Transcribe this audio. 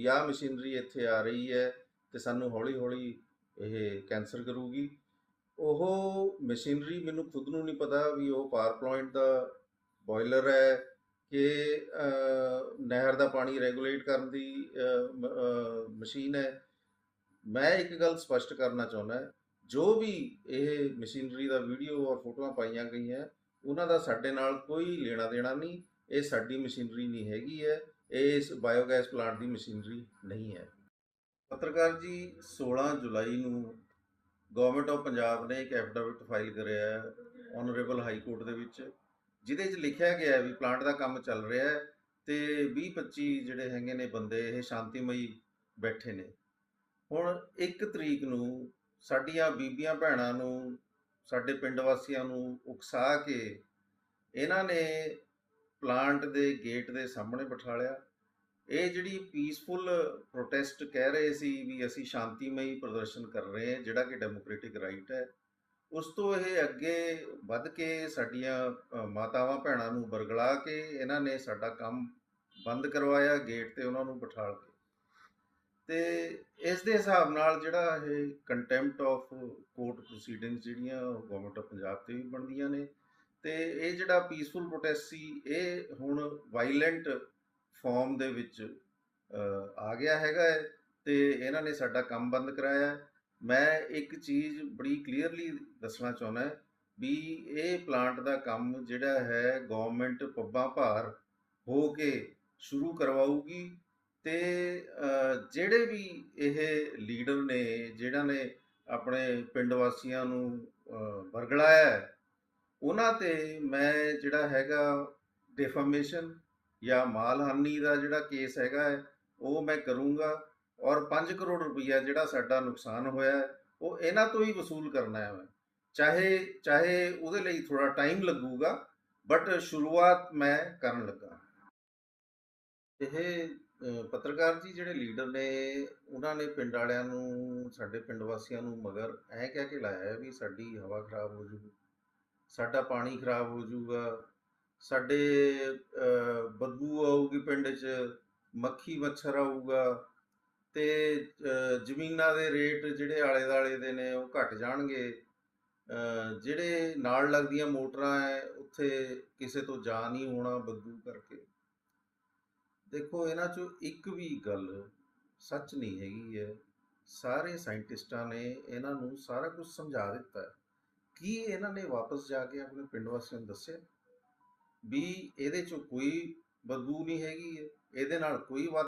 ਵੀ ਆਹ ਮਸ਼ੀਨਰੀ ਇੱਥੇ ਆ ਰਹੀ ਹੈ ਤੇ ਸਾਨੂੰ ਹੌਲੀ-ਹੌਲੀ ਇਹ ਕੈਂਸਰ ਕਰੂਗੀ। ਉਹ ਮਸ਼ੀਨਰੀ ਮੈਨੂੰ ਖੁਦ ਨੂੰ ਨਹੀਂ ਪਤਾ ਵੀ ਉਹ ਪਾਵਰ ਪੁਆਇੰਟ ਦਾ ਬੋਇਲਰ ਹੈ ਕਿ ਨਹਿਰ ਦਾ ਪਾਣੀ ਰੈਗੂਲੇਟ ਕਰਨ ਦੀ ਮਸ਼ੀਨ ਹੈ। ਮੈਂ ਇੱਕ ਗੱਲ ਸਪਸ਼ਟ ਕਰਨਾ ਚਾਹੁੰਦਾ ਜੋ ਵੀ ਇਹ ਮਸ਼ੀਨਰੀ ਦਾ ਵੀਡੀਓ ਔਰ ਫੋਟੋਆਂ ਪਾਈਆਂ ਗਈਆਂ, ਉਹਨਾਂ ਦਾ ਸਾਡੇ ਨਾਲ ਕੋਈ ਲੈਣਾ ਦੇਣਾ ਨਹੀਂ, ਇਹ ਸਾਡੀ ਮਸ਼ੀਨਰੀ ਨਹੀਂ ਹੈਗੀ ਹੈ। ਇਸ ਬਾਇਓਗੈਸ ਪਲਾਂਟ ਦੀ ਮਸ਼ੀਨਰੀ ਨਹੀਂ ਹੈ। ਪੱਤਰਕਾਰ ਜੀ 16 ਜੁਲਾਈ ਨੂੰ ਗਵਰਨਮੈਂਟ ਆਫ ਪੰਜਾਬ ਨੇ ਇੱਕ ਐਫੀਡੇਵਿਟ ਫਾਈਲ ਕਰਿਆ ਹੈ ਆਨਰੇਬਲ ਹਾਈ ਕੋਰਟ ਦੇ ਵਿੱਚ, ਜਿਹਦੇ 'ਚ ਲਿਖਿਆ ਗਿਆ ਹੈ ਵੀ ਪਲਾਂਟ ਦਾ ਕੰਮ ਚੱਲ ਰਿਹਾ ਹੈ ਤੇ 20 25 ਜਿਹੜੇ ਹੈਗੇ ਨੇ ਬੰਦੇ, ਇਹ ਸ਼ਾਂਤੀਮਈ ਬੈਠੇ ਨੇ। ਹੁਣ 1 ਤਰੀਕ ਨੂੰ ਸਾਡੀਆਂ ਬੀਬੀਆਂ ਭੈਣਾਂ ਨੂੰ, ਸਾਡੇ ਪਿੰਡ ਵਾਸੀਆਂ ਨੂੰ ਉਕਸਾ ਕੇ ਇਹਨਾਂ ਨੇ ਪਲਾਂਟ ਦੇ ਗੇਟ ਦੇ ਸਾਹਮਣੇ ਬਿਠਾ ਲਿਆ। ਇਹ ਜਿਹੜੀ ਪੀਸਫੁਲ ਪ੍ਰੋਟੈਸਟ ਕਹਿ ਰਹੇ ਸੀ ਵੀ ਅਸੀਂ ਸ਼ਾਂਤੀਮਈ ਪ੍ਰਦਰਸ਼ਨ ਕਰ ਰਹੇ ਹਾਂ, ਜਿਹੜਾ ਕਿ ਡੈਮੋਕ੍ਰੈਟਿਕ ਰਾਈਟ ਹੈ, ਉਸ ਤੋਂ ਇਹ ਅੱਗੇ ਵੱਧ ਕੇ ਸਾਡੀਆਂ ਮਾਤਾਵਾਂ ਭੈਣਾਂ ਨੂੰ ਬਰਗਲਾ ਕੇ ਇਹਨਾਂ ਨੇ ਸਾਡਾ ਕੰਮ ਬੰਦ ਕਰਵਾਇਆ ਗੇਟ ਤੇ ਉਹਨਾਂ ਨੂੰ ਬਿਠਾਲ ਕੇ। ਤੇ ਇਸ ਦੇ ਹਿਸਾਬ ਨਾਲ ਜਿਹੜਾ ਇਹ ਕੰਟੈਂਪਟ ਆਫ ਕੋਰਟ ਪ੍ਰੋਸੀਡਿੰਗਸ ਜਿਹੜੀਆਂ ਗਵਰਨਮੈਂਟ ਆਫ ਪੰਜਾਬ ਤੇ ਵੀ ਬਣਦੀਆਂ ਨੇ ਤੇ ਇਹ ਜਿਹੜਾ ਪੀਸਫੁਲ ਪ੍ਰੋਟੈਸਟ ਸੀ ਇਹ ਹੁਣ ਵਾਇਲੈਂਟ ਫਾਰਮ ਦੇ ਵਿੱਚ ਆ ਗਿਆ ਹੈਗਾ ਹੈ ਤੇ ਇਹਨਾਂ ਨੇ ਸਾਡਾ ਕੰਮ ਬੰਦ ਕਰਾਇਆ ਮੈਂ ਇੱਕ ਚੀਜ਼ ਬੜੀ ਕਲੀਅਰਲੀ ਦੱਸਣਾ ਚਾਹੁੰਦਾ ਵੀ ਇਹ ਪਲਾਂਟ ਦਾ ਕੰਮ ਜਿਹੜਾ ਹੈ ਗਵਰਨਮੈਂਟ ਪੱਬਾਂ ਭਾਰ ਹੋ ਕੇ ਸ਼ੁਰੂ ਕਰਵਾਊਗੀ ਤੇ ਜਿਹੜੇ ਵੀ ਇਹ ਲੀਡਰ ਨੇ ਜਿਹੜਾ ਨੇ ਆਪਣੇ ਪਿੰਡ ਵਾਸੀਆਂ ਨੂੰ ਅ, ਵਰਗਲਾਇਆ ਉਹਨਾਂ ਤੇ ਮੈਂ ਜਿਹੜਾ ਹੈਗਾ ਡਿਫਾਮੇਸ਼ਨ ਜਾਂ ਮਾਲਹਾਨੀ ਦਾ ਜਿਹੜਾ ਕੇਸ ਹੈਗਾ ਹੈ, ਉਹ ਮੈਂ ਕਰੂੰਗਾ ਔਰ 5 ਕਰੋੜ ਰੁਪਈਆ ਜਿਹੜਾ ਸਾਡਾ ਨੁਕਸਾਨ ਹੋਇਆ ਉਹ ਇਹਨਾਂ ਤੋਂ ਹੀ ਵਸੂਲ ਕਰਨਾ ਹੈ ਮੈਂ। ਚਾਹੇ ਚਾਹੇ ਉਹਦੇ ਲਈ ਥੋੜਾ ਟਾਈਮ ਲੱਗੂਗਾ ਬਟ ਸ਼ੁਰੂਆਤ ਮੈਂ ਕਰਨ ਲੱਗਾ ਇਹ ਪੱਤਰਕਾਰ ਜੀ ਜਿਹੜੇ ਲੀਡਰ ਨੇ, ਉਹਨਾਂ ਨੇ ਪਿੰਡ ਵਾਲਿਆਂ ਨੂੰ, ਸਾਡੇ ਪਿੰਡ ਵਾਸੀਆਂ ਨੂੰ ਮਗਰ ਐ ਕਹਿ ਕੇ ਲਾਇਆ ਹੈ ਵੀ ਸਾਡੀ ਹਵਾ ਖਰਾਬ ਹੋ ਜੂਗੀ। ਸਾਡਾ ਪਾਣੀ ਖਰਾਬ ਹੋ ਜਾਊਗਾ ਸਾਡੇ ਅ, ਬਦਬੂ ਆਊਗੀ ਪਿੰਡ 'ਚ ਮੱਖੀ ਮੱਛਰ ਆਊਗਾ ਤੇ ਜ਼ਮੀਨਾਂ ਦੇ ਰੇਟ ਜਿਹੜੇ ਆਲੇ ਦਾਲੇ ਦੇ ਨੇ ਉਹ ਘਟ ਜਾਣਗੇ। ਜਿਹੜੇ ਨਾਲ ਲੱਗਦੀਆਂ ਮੋਟਰਾਂ ਹੈ ਉੱਥੇ ਕਿਸੇ ਤੋਂ ਜਾ ਨਹੀਂ ਹੋਣਾ ਬਦਬੂ ਕਰਕੇ। ਦੇਖੋ ਇਹਨਾਂ 'ਚੋਂ ਇੱਕ ਵੀ ਗੱਲ ਸੱਚ ਨਹੀਂ ਹੈਗੀ ਹੈ ਸਾਰੇ ਸਾਇੰਟਿਸਟਾਂ ਨੇ ਇਹਨਾਂ ਨੂੰ ਸਾਰਾ ਕੁਝ ਸਮਝਾ ਦਿੱਤਾ। ਹੈ ਕੀ ਇਹਨਾਂ ਨੇ ਵਾਪਸ ਜਾ ਕੇ ਆਪਣੇ ਪਿੰਡ ਵਾਸੀਆਂ ਨੂੰ ਦੱਸਿਆ? ਵੀ ਇਹਦੇ 'ਚੋਂ ਕੋਈ ਬਦਬੂ ਨਹੀਂ ਹੈਗੀ, ਇਹਦੇ ਨਾਲ ਕੋਈ ਵਾ